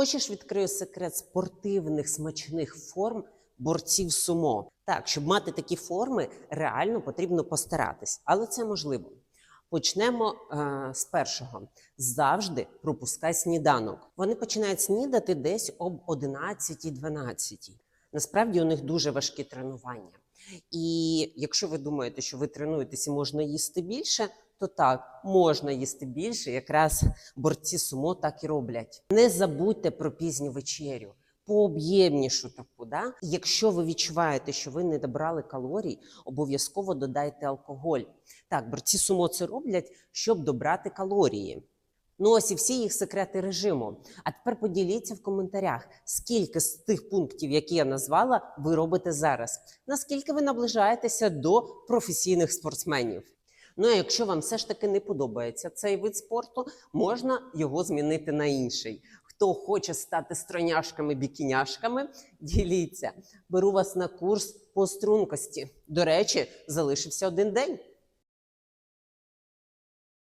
Хочеш відкрию секрет спортивних смачних форм борців сумо? Так, щоб мати такі форми, реально потрібно постаратись, але це можливо. Почнемо е, з першого. Завжди пропускай сніданок. Вони починають снідати десь об 11-12. Насправді у них дуже важкі тренування. І якщо ви думаєте, що ви тренуєтесь і можна їсти більше, то так, можна їсти більше. Якраз борці сумо так і роблять. Не забудьте про пізню вечерю. Пооб'ємнішу таку, да? Якщо ви відчуваєте, що ви не добрали калорій, обов'язково додайте алкоголь. Так, борці сумо це роблять, щоб добрати калорії. Ну ось і всі їх секрети режиму. А тепер поділіться в коментарях, скільки з тих пунктів, які я назвала, ви робите зараз. Наскільки ви наближаєтеся до професійних спортсменів? Ну а якщо вам все ж таки не подобається цей вид спорту, можна його змінити на інший. Хто хоче стати строняшками-бікіняшками, діліться. Беру вас на курс по стрункості. До речі, залишився один день.